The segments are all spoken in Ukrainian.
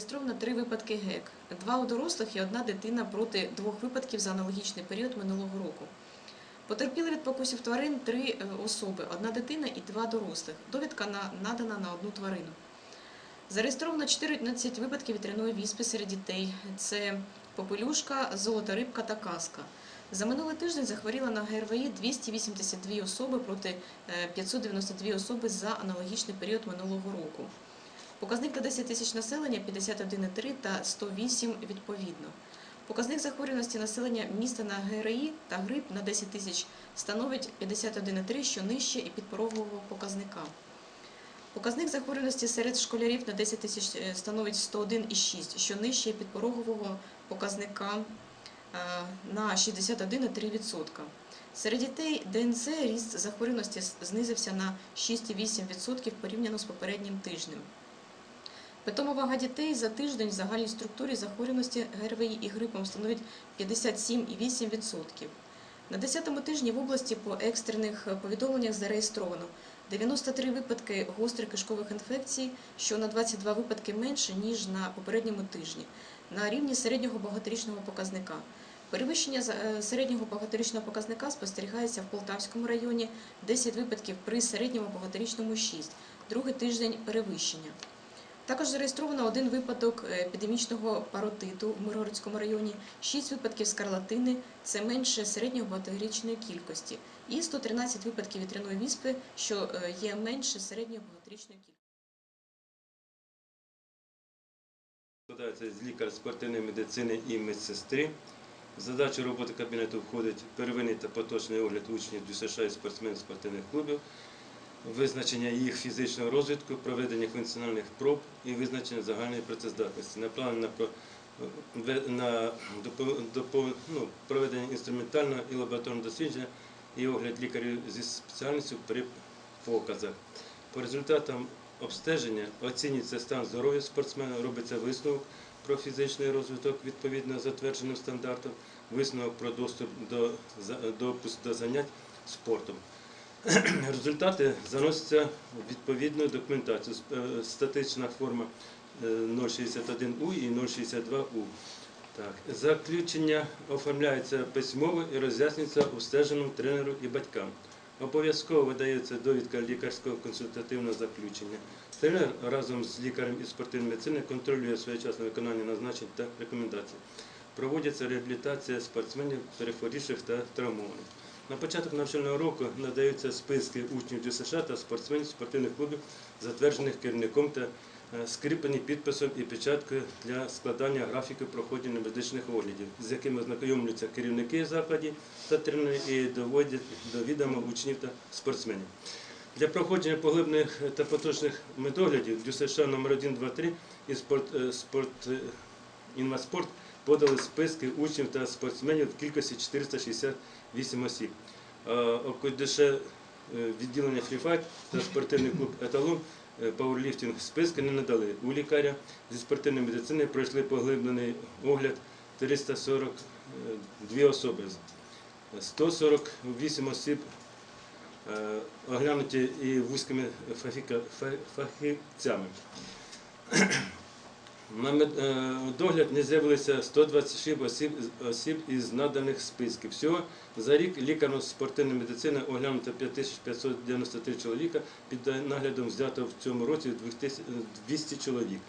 зареєстровано три випадки ГЕК. Два у дорослих і одна дитина проти двох випадків за аналогічний період минулого року. Потерпіли від покусів тварин три е, особи, одна дитина і два дорослих. Довідка надана на одну тварину. Зареєстровано 14 випадків вітряної віспи серед дітей. Це попелюшка, золота рибка та казка. За минулий тиждень захворіла на ГРВІ 282 особи проти е, 592 особи за аналогічний період минулого року. Показник на 10 тисяч населення 51,3 та 108 відповідно. Показник захворюваності населення міста на ГРІ та грип на 10 тисяч становить 51,3, що нижче і підпорогового показника. Показник захворюваності серед школярів на 10 тисяч е, становить 101,6, що нижче підпорогового показника е, на 61,3%. Серед дітей ДНЦ ріст захворюваності знизився на 6,8% порівняно з попереднім тижнем. Питома вага дітей за тиждень в загальній структурі захворюваності ГРВІ і грипом становить 57,8%. На 10-му тижні в області по екстрених повідомленнях зареєстровано 93 випадки гострих кишкових інфекцій, що на 22 випадки менше, ніж на попередньому тижні, на рівні середнього багаторічного показника. Перевищення е, середнього багаторічного показника спостерігається в Полтавському районі 10 випадків при середньому багаторічному 6, другий тиждень перевищення. Також зареєстровано один випадок е, епідемічного паротиту в Миргородському районі, 6 випадків скарлатини, це менше середньої багаторічної кількості, і 113 випадків вітряної віспи, що е, є менше середньої багаторічної кількості. Складається з лікар спортивної медицини і медсестри. В задачу роботи кабінету входить первинний та поточний огляд учнів ДЮСШ і спортсменів спортивних клубів, визначення їх фізичного розвитку, проведення функціональних проб і визначення загальної працездатності. Направлено на, ну, проведення інструментального і лабораторного дослідження і огляд лікарів зі спеціальністю при показах. По результатам обстеження оцінюється стан здоров'я спортсмена, робиться висновок про фізичний розвиток відповідно затвердженим стандартам, висновок про доступ до допуск до занять спортом. Результати заносяться в відповідну документацію. Е, Статична форма е, 061У і 062У. Так. Заключення оформляється письмово і роз'яснюється обстеженому тренеру і батькам. Обов'язково видається довідка лікарського консультативного заключення. Тренер разом з лікарем із спортивної медицини контролює своєчасне виконання назначень та рекомендацій. Проводиться реабілітація спортсменів, перехворівших та травмованих. На початок навчального року надаються списки учнів ДЮСШ та спортсменів спортивних клубів, затверджених керівником та е, скріплені підписом і печаткою для складання графіків проходження медичних оглядів, з якими ознайомлюються керівники закладів та тренери і доводять до відома учнів та спортсменів. Для проходження поглибних та поточних медоглядів ДЮСШ номер 1, 2, 3 і спорт, е, спорт, е, інваспорт подали списки учнів та спортсменів в кількості 468 осіб. ОКДШ е, відділення фріфайт та спортивний клуб Еталон е, пауерліфтинг списки не надали. У лікаря зі спортивної медицини пройшли поглиблений огляд 342 особи. 148 осіб е, оглянуті і вузькими фахівцями. На е, догляд не з'явилися 126 осіб, осіб із наданих списків. Всього за рік лікаром спортивної медицини оглянуто 5593 чоловіка, під наглядом взято в цьому році 200 чоловік.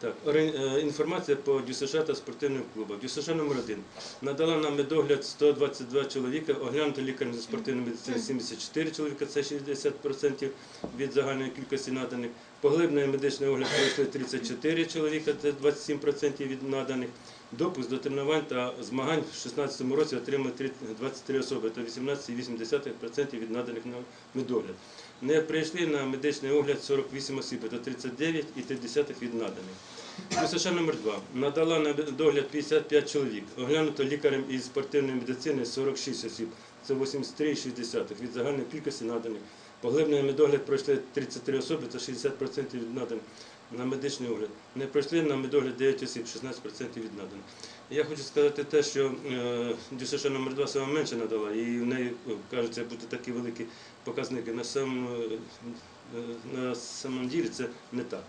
Так, е, інформація по ДЮСШ та спортивним клубам. ДЮСШ номер 1 надала нам медогляд 122 чоловіка, оглянуто лікарем спортивної медицини 74 чоловіка, це 60% від загальної кількості наданих. Поглиблений медичний огляд пройшли 34 чоловіка, це 27% від наданих. Допуск до тренувань та змагань в 2016 році отримали 23 особи, то 18,8% від наданих на медогляд. Не прийшли на медичний огляд 48 осіб, то 39,3% від наданих. ДЮСШ номер 2 надала на догляд 55 чоловік. Оглянуто лікарем із спортивної медицини 46 осіб, це 83,6% від загальної кількості наданих. Поглиблений медогляд пройшли 33 особи, це 60% від наданих на медичний огляд. Не пройшли на медогляд 9 осіб, 16% від наданих. Я хочу сказати те, що е, ДЮСШ номер 2 саме менше надала, і в неї е, кажеться бути такі великі показники. На самому, е, на самом ділі це не так.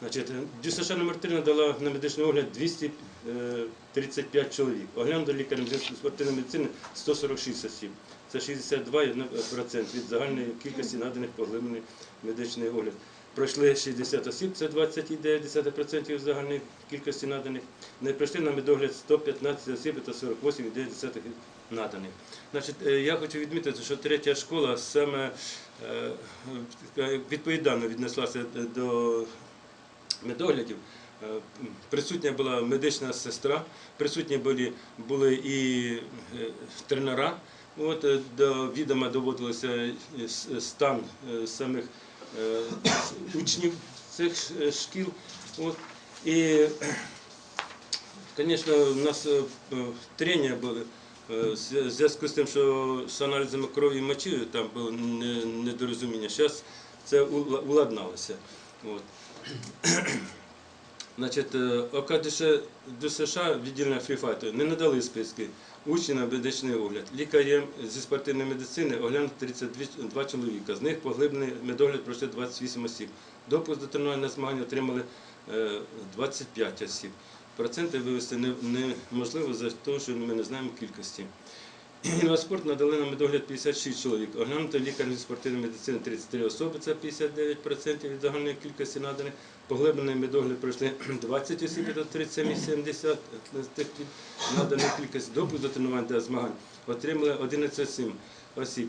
Значить, ДЮСШ номер 3 надала на медичний огляд 235 чоловік. Оглянуто лікарем спортивної медицини 146 осіб. Це 62% від загальної кількості наданих поглиблений медичний огляд. Пройшли 60 осіб, це 29% від загальної кількості наданих. Не пройшли на медогляд 115 осіб, це 48,9% наданих. Значить, е, я хочу відмітити, що третя школа саме е, е, відповідально віднеслася до медоглядів. Присутня була медична сестра, присутні були, були і тренера. От, е, до відома доводилося е, стан е, самих е, учнів цих шкіл. От. І, звісно, у нас трення були. В зв'язку з тим, що з аналізами крові і мочі там було недорозуміння. Зараз це уладналося. От. Значить, е, ОК ДСШ відділення фріфайту не надали списки учнів на медичний огляд. Лікарем зі спортивної медицини оглянуто 32 чоловіка. З них поглиблений медогляд пройшли 28 осіб. Допуск до тренувального змагання отримали е, 25 осіб. Проценти вивести неможливо за те, що ми не знаємо кількості. Інваспорт надали на медогляд 56 чоловік. Оглянуто лікарем зі спортивної медицини 33 особи, це 59% від загальної кількості наданих. Поглиблений медогляд пройшли 20 осіб, це 37,70 з тих від наданих кількості. Допуск до тренувань та змагань отримали 11,7 осіб,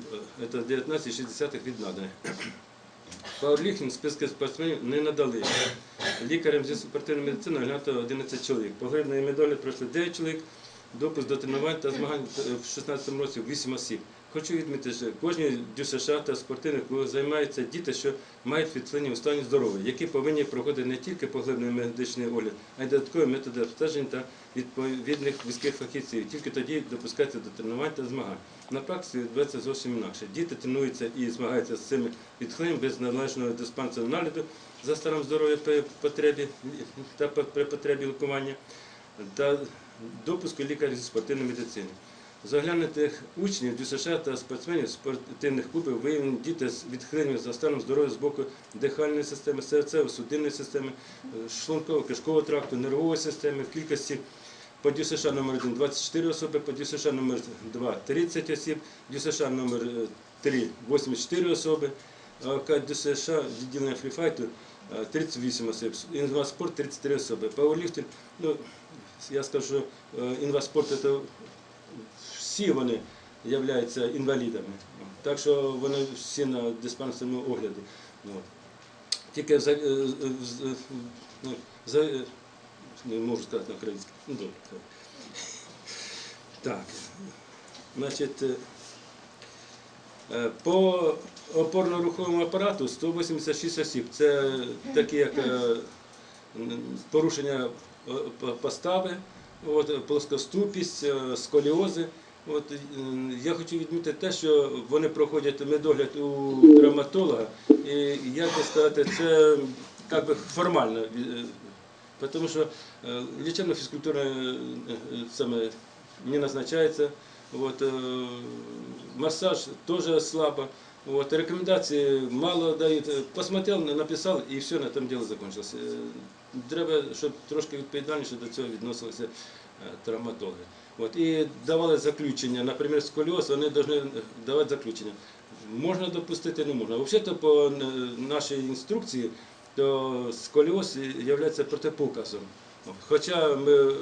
це 19,6 від наданих. Пауерліфтинг списки спортсменів не надали. Лікарям зі спортивної медицини оглянуто 11 чоловік. Поглиблений медогляд пройшли 9 чоловік. Допуск до тренувань та змагань в 2016 році 8 осіб. Хочу відмітити, що кожній ДЮСШ та спортивних клубах займаються діти, що мають відхилення у стані здоров'я, які повинні проходити не тільки поглиблений медичний огляд, а й додаткові методи обстежень та відповідних вузьких фахівців. Тільки тоді допускаються до тренувань та змагань. На практиці відбувається зовсім інакше. Діти тренуються і змагаються з цими відхиленнями без належного диспансерного нагляду за станом здоров'я при потребі та при потребі лікування допуску лікарів зі спортивної медицини. Заглянутих учнів ДЮСШ та спортсменів спортивних клубів виявлені діти з відхиленням за станом здоров'я з боку дихальної системи, серцево-судинної системи, шлунково-кишкового тракту, нервової системи в кількості по ДЮСШ номер 1 24 особи, по ДЮСШ номер 2 30 осіб, ДЮСШ номер 3 84 особи, а ДЮСШ відділення фріфайту е, 38 осіб, інваспорт 33 особи, пауерліфтинг, ну, я скажу, е, інваспорт це всі вони являються інвалідами. Так що вони всі на диспансерному огляді. Тільки за, е, е, ну, за, не можу сказати на українській. Ну, добре. Так. Значить, по опорно-руховому апарату 186 осіб. Це такі, як порушення по- постави, от, плоскоступість, е, сколіози. От, е, я хочу відмітити те, що вони проходять медогляд у травматолога, і як би сказати, це як би формально, е, тому що е, лічебна фізкультура е, е, саме не назначається. От, е, массаж теж слабо. Вот, рекомендації мало дають. Посмотрел, написав і все, на тому діло закончилось. Е, Треба, щоб трошки відповідальніше до цього відносилися е, травматологи. От, і давали заключення, наприклад, сколіоз, вони повинні давати заключення. Можна допустити, не можна. Взагалі, по е, нашій інструкції, то сколіоз є протипоказом. Хоча ми,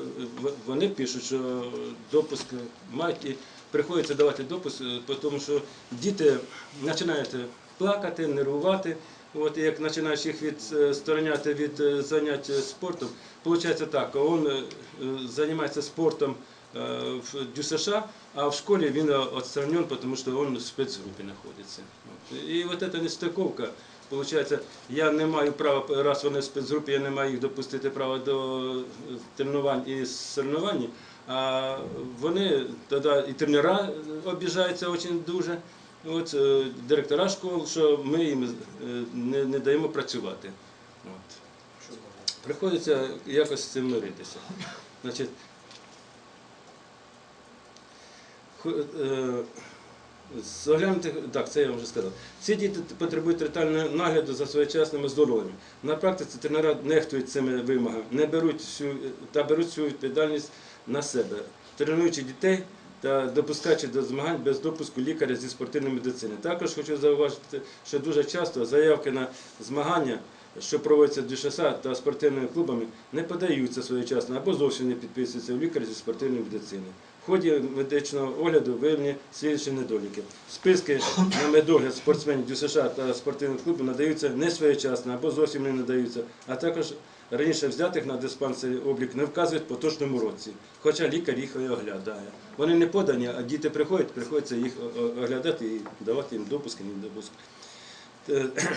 вони пишуть, що допуск мають і приходиться давати допуск, е, тому що діти починають плакати, нервувати. От, як починаєш їх відстороняти від е, занять спортом, виходить так, він е, займається спортом е, в ДЮСШ, а в школі він відсторонен, тому що він в спецгрупі знаходиться. І от ця нестиковка, виходить, я не маю права, раз вони в спецгрупі, я не маю їх допустити права до е, тренувань і соревнувань, а вони тоді і тренера обіжаються дуже. От, е, директора школ, що ми їм е, не, не даємо працювати. От. Приходиться якось з цим миритися. Значить, е, так, це я вже сказав. Ці діти потребують ретельного нагляду за своєчасним здоров'ям. На практиці тренера нехтують цими вимогами, не беруть всю, та беруть всю відповідальність на себе, тренуючи дітей та допускаючи до змагань без допуску лікаря зі спортивної медицини. Також хочу зауважити, що дуже часто заявки на змагання, що проводяться ДЮШСА та спортивними клубами, не подаються своєчасно або зовсім не підписуються у лікаря зі спортивної медицини. В ході медичного огляду виявлені слідчі недоліки. Списки на медогляд спортсменів ДЮСШ та спортивних клубів надаються не своєчасно або зовсім не надаються, а також раніше взятих на диспансері облік не вказують в поточному році, хоча лікар їх оглядає. Вони не подані, а діти приходять, приходиться їх оглядати і давати їм допуск, і не допуск. Е,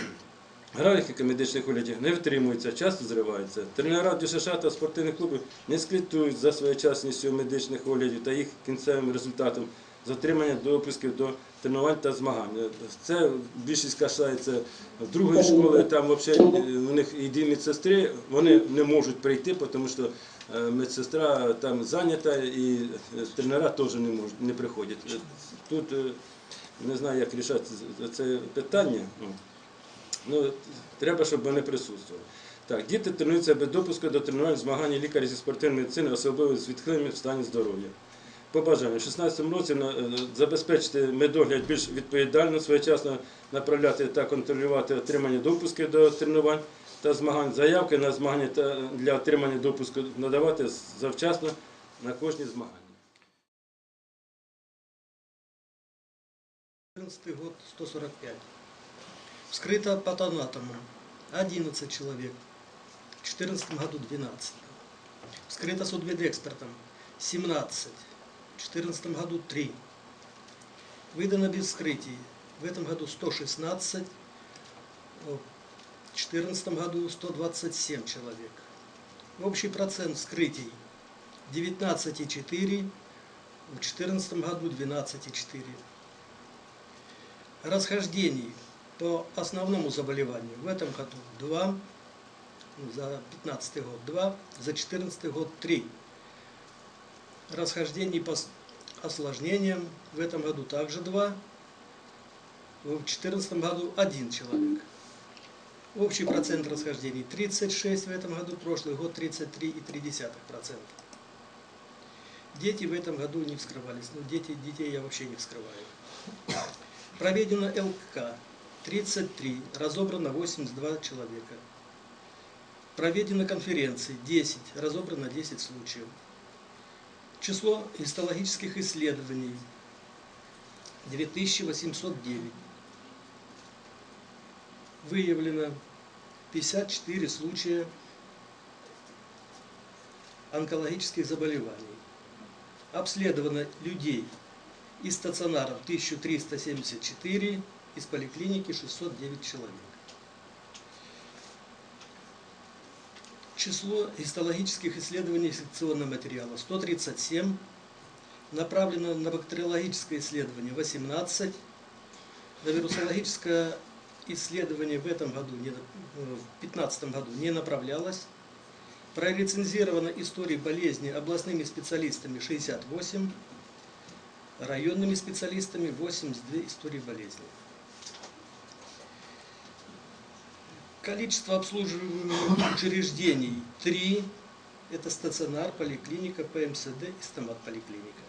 Графіки медичних оглядів не витримуються, часто зриваються. Тренера ДЮСШ та спортивних клубів не слідкують за своєчасністю медичних оглядів та їх кінцевим результатом з отримання допусків до тренувань та змагань. Це більшість касається другої школи, там взагалі у них і медсестри, вони не можуть прийти, тому що е, медсестра там зайнята і е, тренера теж не не приходять. Тут е, не знаю, як рішати це питання. Ну, Ну, треба, щоб вони присутствували. Так, діти тренуються без допуску до тренувань змагань лікарів зі спортивної медицини, особливо з відхиленнями в стані здоров'я Побажання. У 2016 році на- е, забезпечити медогляд більш відповідально, своєчасно направляти та контролювати отримання допусків до тренувань та змагань, заявки на змагання та для отримання допуску надавати завчасно на кожні змагання. 14 год 145. Вскрыто патанатомом 11 человек. В 2014 году 12. Вскрыто судмедэкспертом 17. В 2014 году 3. Выдано без вскрытий. В этом году 116. В 2014 году 127 человек. Общий процент вскрытий 19,4. В 2014 году 12,4 расхождений по основному заболеванию в этом году 2, ну, за 15 год 2, за 14 год 3. Расхождений по осложнениям в этом году также 2, в 2014 году 1 человек. Общий процент расхождений 36 в этом году, прошлый год 33,3%. Дети в этом году не вскрывались. Ну, дети, детей я вообще не вскрываю. Проведено ЛК 33, разобрано 82 человека. Проведено конференции 10, разобрано 10 случаев. Число гистологических исследований 2809. Выявлено 54 случая онкологических заболеваний. Обследовано людей из стационаров 1374, из поликлиники 609 человек. Число гистологических исследований секционного материала 137, направлено на бактериологическое исследование 18, на вирусологическое исследование в этом году, не- в 2015 году не направлялось, прорецензировано истории болезни областными специалистами 68, районными специалистами 82 истории болезни. Количество обслуживаемых учреждений 3. Это стационар, поликлиника, ПМСД и стомат-поликлиника.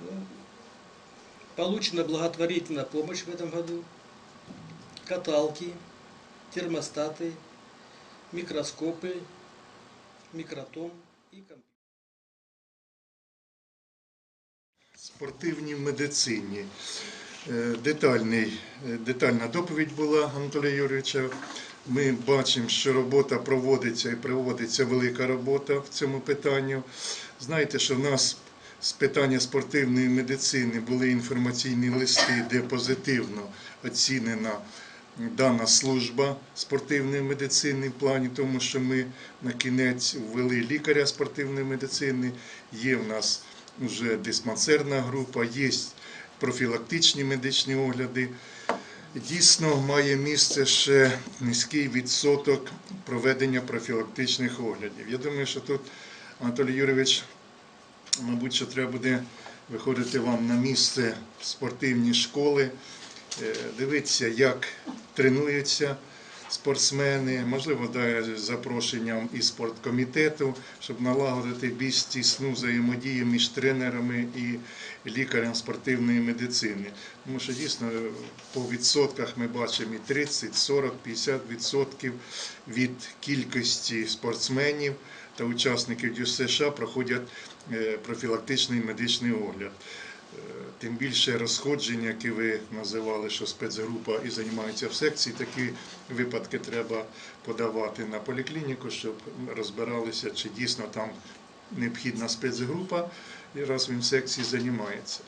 Ну, Получена благотворительная помощь в этом году. Каталки, термостаты, микроскопы, микротом и компьютер. спортивній медицині. Е, Детальний, е, детальна доповідь була Анатолія Юрійовича. Ми бачимо, що робота проводиться і проводиться велика робота в цьому питанні. Знаєте, що в нас з питання спортивної медицини були інформаційні листи, де позитивно оцінена дана служба спортивної медицини в плані тому, що ми на кінець ввели лікаря спортивної медицини. Є в нас вже диспансерна група, є профілактичні медичні огляди. Дійсно має місце ще низький відсоток проведення профілактичних оглядів. Я думаю, що тут Анатолій Юрійович, мабуть, що треба буде виходити вам на місце в спортивні школи, е, дивитися, як тренуються спортсмени, можливо, да, з запрошенням і спорткомітету, щоб налагодити більш тісну взаємодію між тренерами і лікарем спортивної медицини. Тому що дійсно по відсотках ми бачимо і 30, 40, 50 відсотків від кількості спортсменів та учасників ДЮСШ проходять е, профілактичний медичний огляд. Тим більше розходження, які ви називали, що спецгрупа і займається в секції, такі випадки треба подавати на поліклініку, щоб розбиралися, чи дійсно там необхідна спецгрупа, і раз він в секції займається.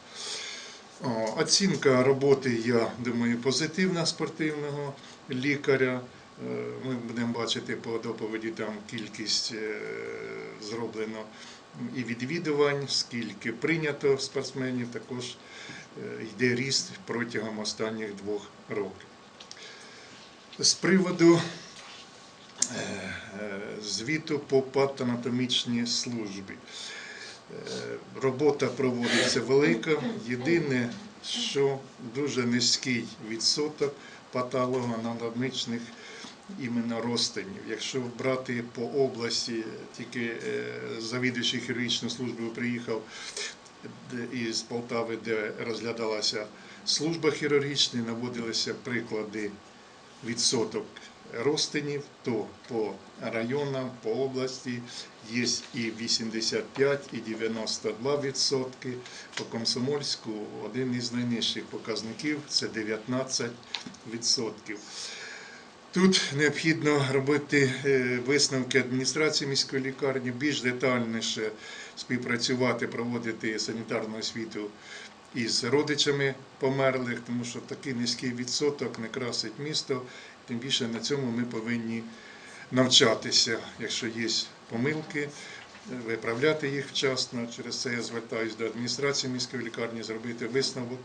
Оцінка роботи, я думаю, позитивна спортивного лікаря. Е, Ми будемо бачити по доповіді там кількість е, зроблено і відвідувань, скільки прийнято спортсменів, також е, йде ріст протягом останніх двох років. З приводу е, е, звіту по патанатомічній службі. Робота проводиться велика. Єдине, що дуже низький відсоток патологоанатомічних іменно розтинів. Якщо брати по області, тільки е, завідуючий хірургічної служби приїхав із Полтави, де розглядалася служба хірургічна, наводилися приклади відсоток розтинів, то по районам, по області є і 85, і 92 відсотки. По Комсомольську один із найнижчих показників це 19 відсотків. Тут необхідно робити е, висновки адміністрації міської лікарні, більш детальніше співпрацювати, проводити санітарну освіту із родичами померлих, тому що такий низький відсоток не красить місто. Тим більше на цьому ми повинні навчатися, якщо є помилки, виправляти їх вчасно. Через це я звертаюся до адміністрації міської лікарні зробити висновок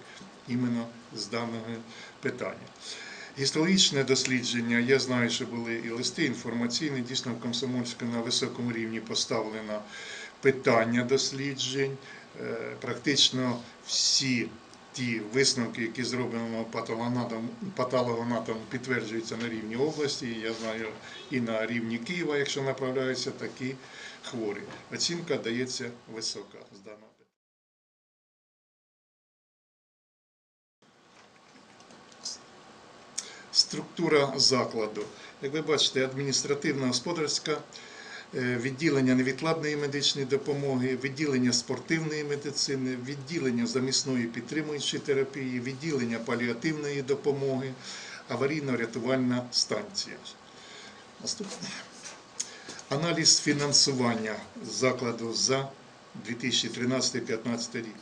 іменно з даного питання. Гістологічне дослідження, я знаю, що були і листи інформаційні, дійсно в Комсомольську на високому рівні поставлено питання досліджень. Е, Практично всі ті висновки, які зроблено патологоанатом підтверджуються на рівні області. Я знаю і на рівні Києва, якщо направляються такі хворі. Оцінка дається висока з даного питання. Структура закладу. Як ви бачите, адміністративно-господарська, е, відділення невідкладної медичної допомоги, відділення спортивної медицини, відділення замісної підтримуючої терапії, відділення паліативної допомоги, аварійно-рятувальна станція. Наступне. Аналіз фінансування закладу за 2013-2015 рік.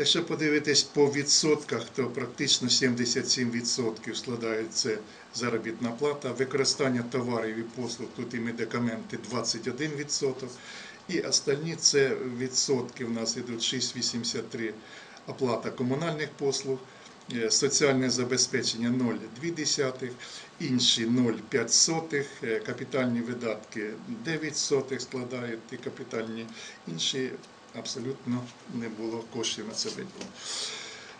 Якщо подивитись по відсотках, то практично 77% складають це заробітна плата, використання товарів і послуг, тут і медикаменти 21%, і остальні це відсотки в нас ідуть 6,83 оплата комунальних послуг, е, соціальне забезпечення 0,2, інші 0,5, е, капітальні видатки 9 сотих складають і капітальні, інші абсолютно не було коштів на це виділено.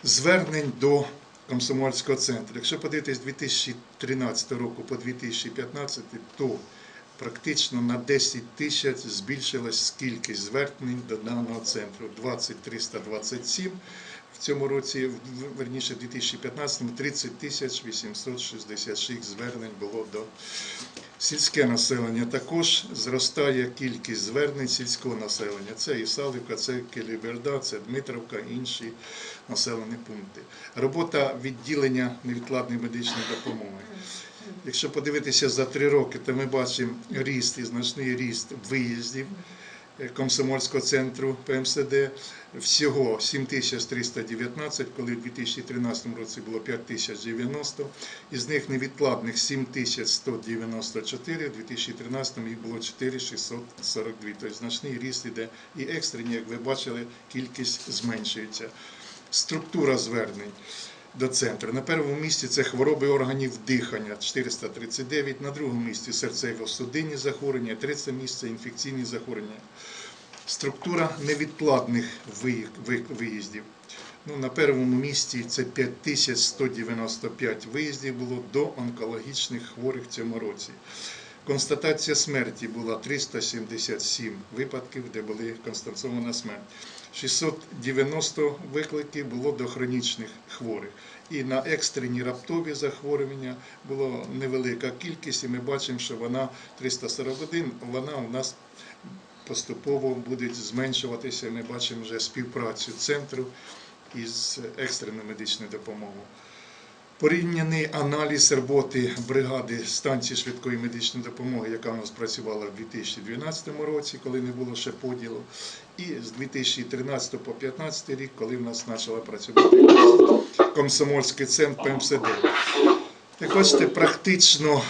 Звернень до комсомольського центру. Якщо подивитись з 2013 року по 2015, то практично на 10 тисяч збільшилась кількість звернень до даного центру 20327. Цьому році, верніше, в 2015 30 тисяч 866 звернень було до Сільське населення також зростає кількість звернень сільського населення. Це і Салівка, це Келіберда, це Дмитровка, інші населені пункти. Робота відділення невідкладної медичної допомоги. Якщо подивитися за три роки, то ми бачимо ріст і значний ріст виїздів комсомольського центру ПМСД. Всього 7319, коли в 2013 році було 5090. Із них невідкладних 7194, в 2013 їх було 4642. Тобто значний ріст іде і екстрені, як ви бачили, кількість зменшується. Структура звернень до центру. На першому місці це хвороби органів дихання 439, на другому місці серцево-судинні захворювання, третє місце інфекційні захворювання Структура невідкладних виїздів. Ну, на першому місці це 5195 виїздів було до онкологічних хворих в цьому році. Констатація смерті була 377 випадків, де були констатована смерть. 690 викликів було до хронічних хворих. І на екстрені раптові захворювання було невелика кількість, і ми бачимо, що вона 341, вона у нас поступово буде зменшуватися. Ми бачимо вже співпрацю центру із екстреною медичною допомогою. Порівняний аналіз роботи бригади станції швидкої медичної допомоги, яка у нас працювала в 2012 році, коли не було ще поділу, і з 2013 по 2015 рік, коли в нас почала працювати комсомольський центр ПМСД. Як бачите, практично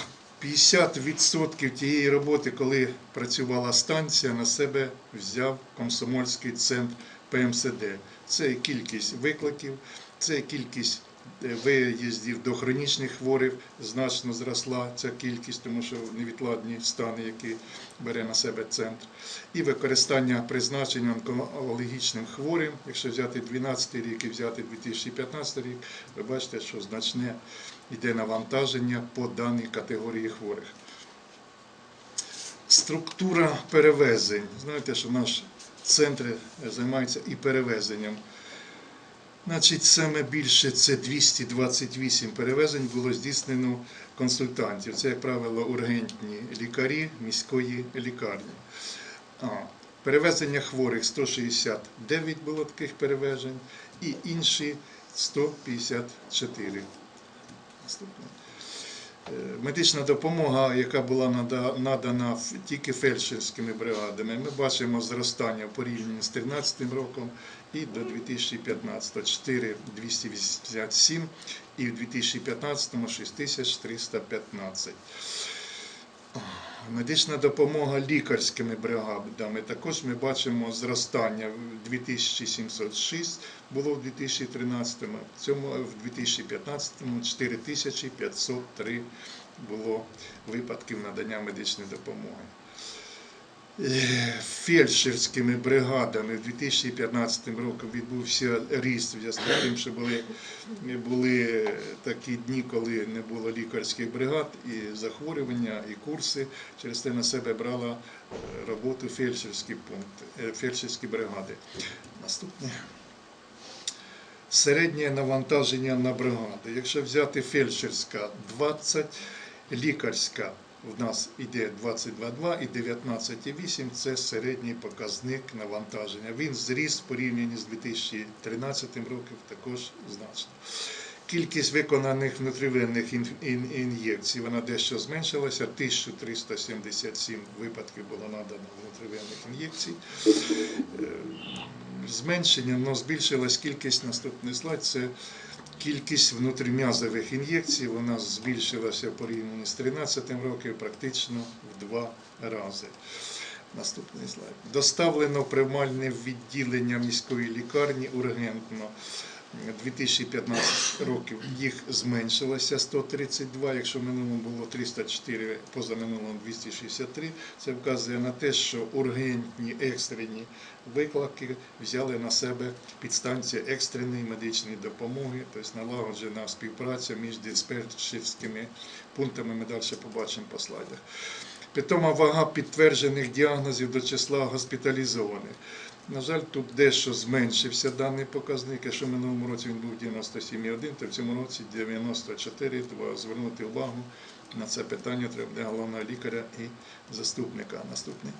50% тієї роботи, коли працювала станція, на себе взяв комсомольський центр ПМСД. Це кількість викликів, це кількість виїздів до хронічних хворих значно зросла ця кількість, тому що невідкладні стани, які бере на себе центр, і використання призначень онкологічним хворим. Якщо взяти 2012 рік і взяти 2015 рік, ви бачите, що значне йде навантаження по даній категорії хворих. Структура перевезень. Знаєте, що наш центр займається і перевезенням. Значить, саме більше це 228 перевезень було здійснено консультантів. Це, як правило, ургентні лікарі міської лікарні. Перевезення хворих 169 було таких перевезень, і інші 154. Наступне. Е, Медична допомога, яка була надана тільки фельдшерськими бригадами, ми бачимо зростання в порівнянні з 2013 роком і до 2015 4287 і в 2015 6315. Медична допомога лікарськими бригадами. Також ми бачимо зростання в 2706 було в 2013, в цьому в 2015 4503 було випадків надання медичної допомоги. Е, Фельдшерськими бригадами в 2015 році відбувся ріст в зв'язку з тим, що були, були такі дні, коли не було лікарських бригад, і захворювання, і курси. Через те на себе брала е, роботу фельдшерські пункти, е, фельдшерські бригади. Наступне. Середнє навантаження на бригади. Якщо взяти фельдшерська 20, лікарська в нас іде 22,2 і 19,8 це середній показник навантаження. Він зріс в порівнянні з 2013 роком також значно. Кількість виконаних ін- ін'єкцій вона дещо зменшилася. 1377 випадків було надано внутрівенних ін'єкцій. Е, Зменшення, але збільшилась кількість наступний слайд. Це кількість внутрім'язових ін'єкцій. Вона збільшилася порівняно з 2013 роком практично в два рази. Наступний слайд. Доставлено в приймальне відділення міської лікарні ургентно. 2015 років їх зменшилося 132, якщо в минулому було 304, позаминулому 263. Це вказує на те, що ургентні екстрені виклики взяли на себе підстанція екстреної медичної допомоги, тобто налагоджена співпраця між диспетчерськими пунктами. Ми далі побачимо по слайдах. Питома вага підтверджених діагнозів до числа госпіталізованих. На жаль, тут дещо зменшився даний показник. Якщо в минулому році він був 97,1, то в цьому році 94. Треба звернути увагу на це питання. Треба для головного лікаря і заступника. Наступний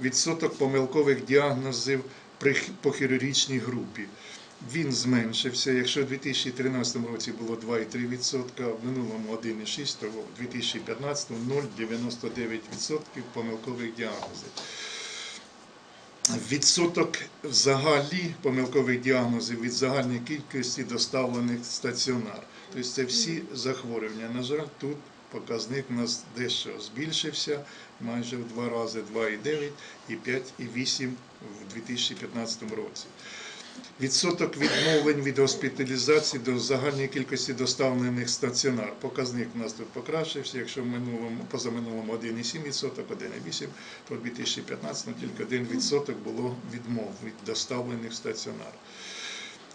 відсоток помилкових діагнозів по хірургічній групі. Він зменшився. Якщо в 2013 році було 2,3%, в минулому 1,6%, то в 2015 0,99% помилкових діагнозів. Відсоток взагалі помилкових діагнозів від загальної кількості доставлених в стаціонар. Тобто це всі захворювання. На жаль, тут показник у нас дещо збільшився, майже в два рази 2,9 і 5,8 в 2015 році. Відсоток відмовлень від госпіталізації до загальної кількості доставлених стаціонар. Показник у нас тут покращився. Якщо в минулому, позаминулому 1,7%, 1,8%, то в 2015 тільки 1% було відмов від доставлених стаціонар.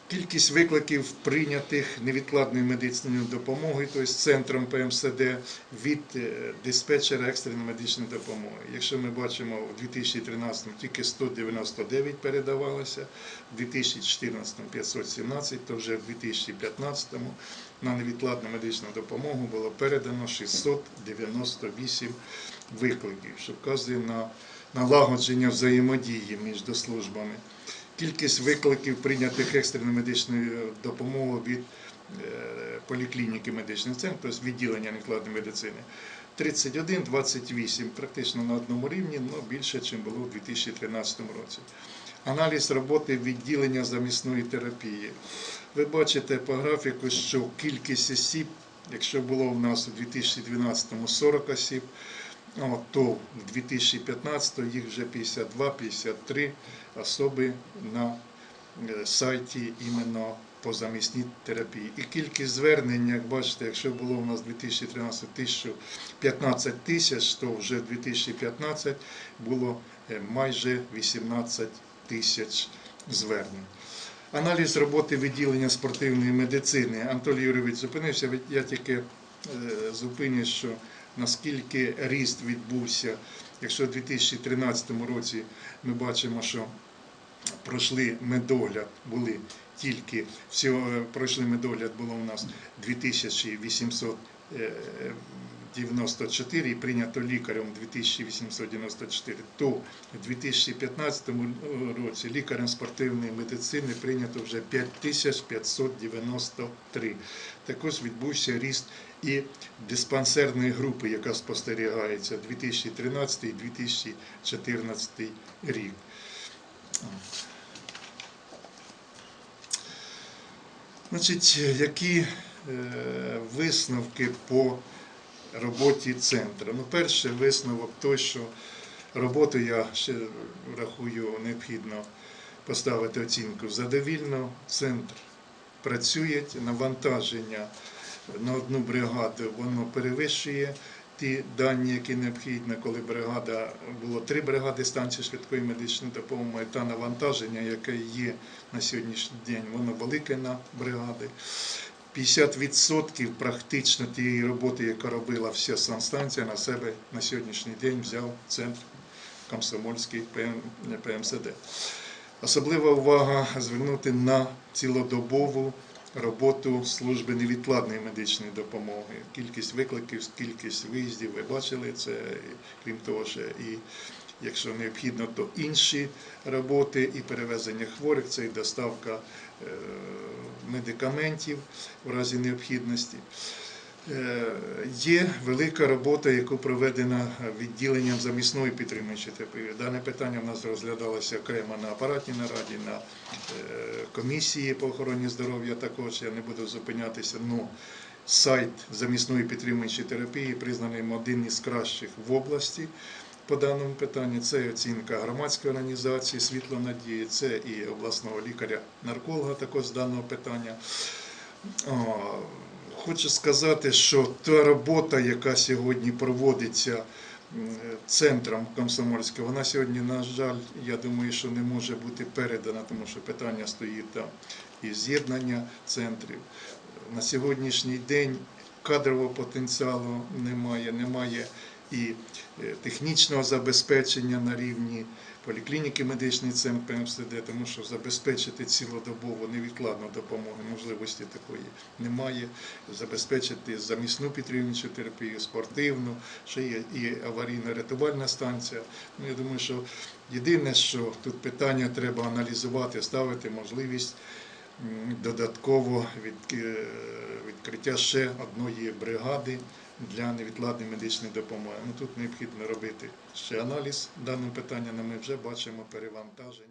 Кількість викликів прийнятих невідкладною медичною допомогою, тобто центром ПМСД від е, диспетчера екстреної медичної допомоги. Якщо ми бачимо, у 2013 тільки 199 передавалося, в 2014 517, то вже в 2015 на невідкладну медичну допомогу було передано 698 викликів, що вказує на налагодження взаємодії між службами кількість викликів прийнятих екстреною медичною допомогою від е, поліклініки медичних центрів, тобто відділення невідкладної медицини. 31, 28, практично на одному рівні, але більше, ніж було у 2013 році. Аналіз роботи відділення замісної терапії. Ви бачите по графіку, що кількість осіб, якщо було у нас у 2012 40 осіб, то в 2015 їх вже 52-53 особи на е, сайті іменно по замісній терапії. І кількість звернень, як бачите, якщо було у нас 2013 тисячу 15 тисяч, то вже в 2015 було е, майже 18 тисяч звернень. Аналіз роботи відділення спортивної медицини. Анатолій Юрійович зупинився, я тільки е, зупиню, що наскільки ріст відбувся. Якщо в 2013 році ми бачимо, що пройшли медогляд, були тільки всього е, пройшли медогляд було у нас 2894 і прийнято лікарем 2894, то в 2015 році лікарем спортивної медицини прийнято вже 5593. Також відбувся ріст і диспансерної групи, яка спостерігається 2013-2014 рік. Значить, які е, висновки по роботі центру? Ну, перший висновок той, що роботу я ще рахую необхідно поставити оцінку задовільно. Центр працює, навантаження на одну бригаду воно перевищує ті дані, які необхідні, коли бригада було три бригади станції швидкої медичної допомоги, та навантаження, яке є на сьогоднішній день, воно велике на бригади. 50% практично тієї роботи, яка робила вся санстанція, на себе на сьогоднішній день взяв центр Комсомольський ПМ- ПМСД. Особлива увага звернути на цілодобову роботу служби невідкладної медичної допомоги. Кількість викликів, кількість виїздів, ви бачили це, крім того, ще і якщо необхідно, то інші роботи і перевезення хворих, це і доставка е, медикаментів в разі необхідності. Е, Є велика робота, яку проведена відділенням замісної підтримуючої терапії. Дане питання в нас розглядалося окремо на апаратній нараді, на е, комісії по охороні здоров'я також. Я не буду зупинятися. Ну, сайт замісної підтримуючої терапії признаний один із кращих в області. По даному питанню це оцінка громадської організації Світло надії, це і обласного лікаря-нарколога також з даного питання. Хочу сказати, що та робота, яка сьогодні проводиться центром комсомольського, вона сьогодні, на жаль, я думаю, що не може бути передана, тому що питання стоїть там і з'єднання центрів. На сьогоднішній день кадрового потенціалу немає, немає і е, технічного забезпечення на рівні поліклініки медичний центр ПМСД, тому що забезпечити цілодобово невідкладну допомогу можливості такої немає. Забезпечити замісну підтримуючу терапію, спортивну, ще є і аварійно-рятувальна станція. Ну, я думаю, що єдине, що тут питання треба аналізувати, ставити можливість додатково е, відкриття ще одної бригади для невідкладної медичної допомоги. Ну, тут необхідно робити ще аналіз даного питання, але ми вже бачимо перевантаження.